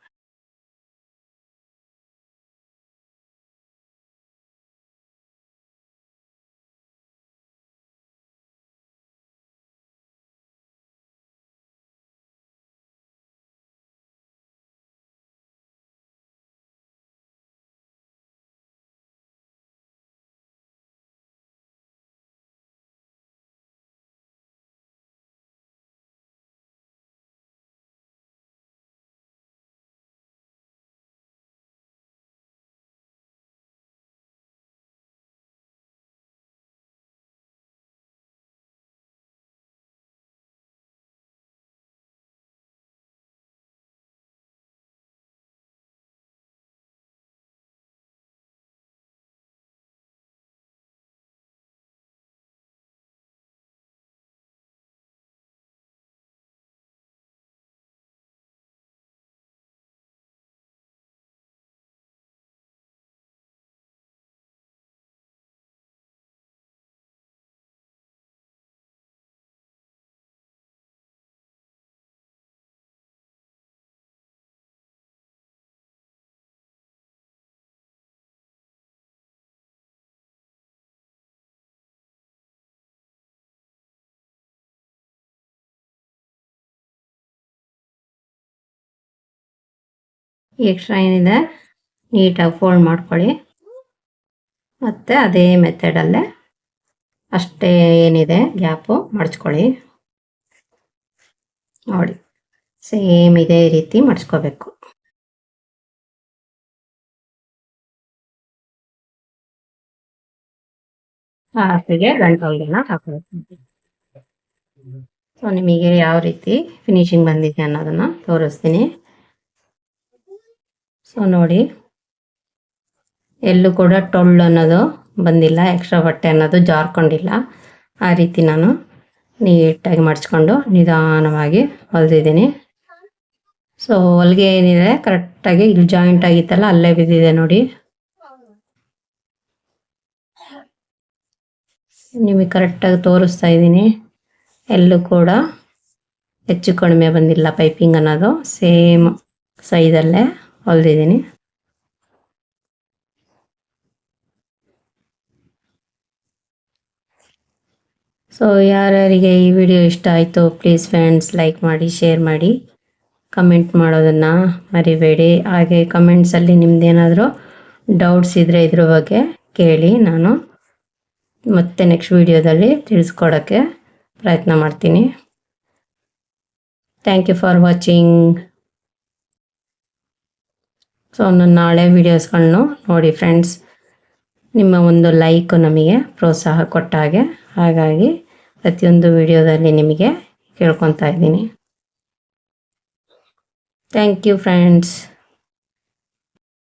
ಎಕ್ಸ್ಟ್ರಾ ಏನಿದೆ, ನೀಟಾಗಿ ಫೋಲ್ಡ್ ಮಾಡ್ಕೊಳ್ಳಿ. ಮತ್ತು ಅದೇ ಮೆಥಡಲ್ಲೇ ಅಷ್ಟೇ ಏನಿದೆ ಗ್ಯಾಪು ಮಡಚ್ಕೊಳ್ಳಿ. ನೋಡಿ ಸೇಮ್ ಇದೇ ರೀತಿ ಮಡಚ್ಕೋಬೇಕು. ಹಾಸಿಗೆ ಗಂಟಲ್ಗೆಲ್ಲ ಹಾಕಬೇಕು. ಸೊ ನಿಮಗೆ ಯಾವ ರೀತಿ ಫಿನಿಶಿಂಗ್ ಬಂದಿದೆ ಅನ್ನೋದನ್ನ ತೋರಿಸ್ತೀನಿ. ಸೊ ನೋಡಿ. ಎಲ್ಲೂ ಕೂಡ ಟೊಳ್ಳು ಅನ್ನೋದು ಬಂದಿಲ್ಲ ಎಕ್ಸ್ಟ್ರಾ ಬಟ್ಟೆ ಅನ್ನೋದು ಜಾರ್ಕೊಂಡಿಲ್ಲ. ಆ ರೀತಿ ನಾನು ನೀಟಾಗಿ ಮಡ್ಚ್ಕೊಂಡು ನಿಧಾನವಾಗಿ ಹೊಲ್ದಿದ್ದೀನಿ. ಸೊ ಹೊಲಿಗೆ ಏನಿದೆ? ಕರೆಕ್ಟಾಗಿ ಇಲ್ಲಿ ಜಾಯಿಂಟ್ ಆಗಿತ್ತಲ್ಲ, ಅಲ್ಲೇ ಬಿದ್ದಿದೆ ನೋಡಿ. ನಿಮಗೆ ಕರೆಕ್ಟಾಗಿ ತೋರಿಸ್ತಾ ಇದ್ದೀನಿ. ಎಲ್ಲೂ ಕೂಡ ಹೆಚ್ಚು ಕಡಿಮೆ ಬಂದಿಲ್ಲ ಪೈಪಿಂಗ್ ಅನ್ನೋದು ಸೇಮ್ ಸೈಜಲ್ಲೇ ಹೊಲ್ದಿದ್ದೀನಿ ಸೊ ಯಾರ್ಯಾರಿಗೆ ಈ ವಿಡಿಯೋ ಇಷ್ಟ ಆಯಿತು ಪ್ಲೀಸ್ ಫ್ರೆಂಡ್ಸ್ ಲೈಕ್ ಮಾಡಿ ಶೇರ್ ಮಾಡಿ. ಕಮೆಂಟ್ ಮಾಡೋದನ್ನು ಮರಿಬೇಡಿ. ಹಾಗೆ ಕಮೆಂಟ್ಸಲ್ಲಿ ನಿಮ್ದೇನಾದರೂ ಡೌಟ್ಸ್ ಇದ್ದರೆ ಇದ್ರ ಬಗ್ಗೆ ಕೇಳಿ ನಾನು ಮತ್ತೆ ನೆಕ್ಸ್ಟ್ ವಿಡಿಯೋದಲ್ಲಿ ತಿಳಿಸ್ಕೊಡೋಕ್ಕೆ ಪ್ರಯತ್ನ ಮಾಡ್ತೀನಿ. Thank you for watching so ನನ್ನ ನಾಳೆ ವೀಡಿಯೋಸ್ಗಳನ್ನು ನೋಡಿ ಫ್ರೆಂಡ್ಸ್ ನಿಮ್ಮ ಒಂದು ಲೈಕು ನಮಗೆ ಪ್ರೋತ್ಸಾಹ ಕೊಟ್ಟ ಹಾಗೆ. ಹಾಗಾಗಿ ಪ್ರತಿಯೊಂದು ವಿಡಿಯೋದಲ್ಲಿ ನಿಮಗೆ ಕೇಳ್ಕೊತಾ ಇದ್ದೀನಿ. Thank you friends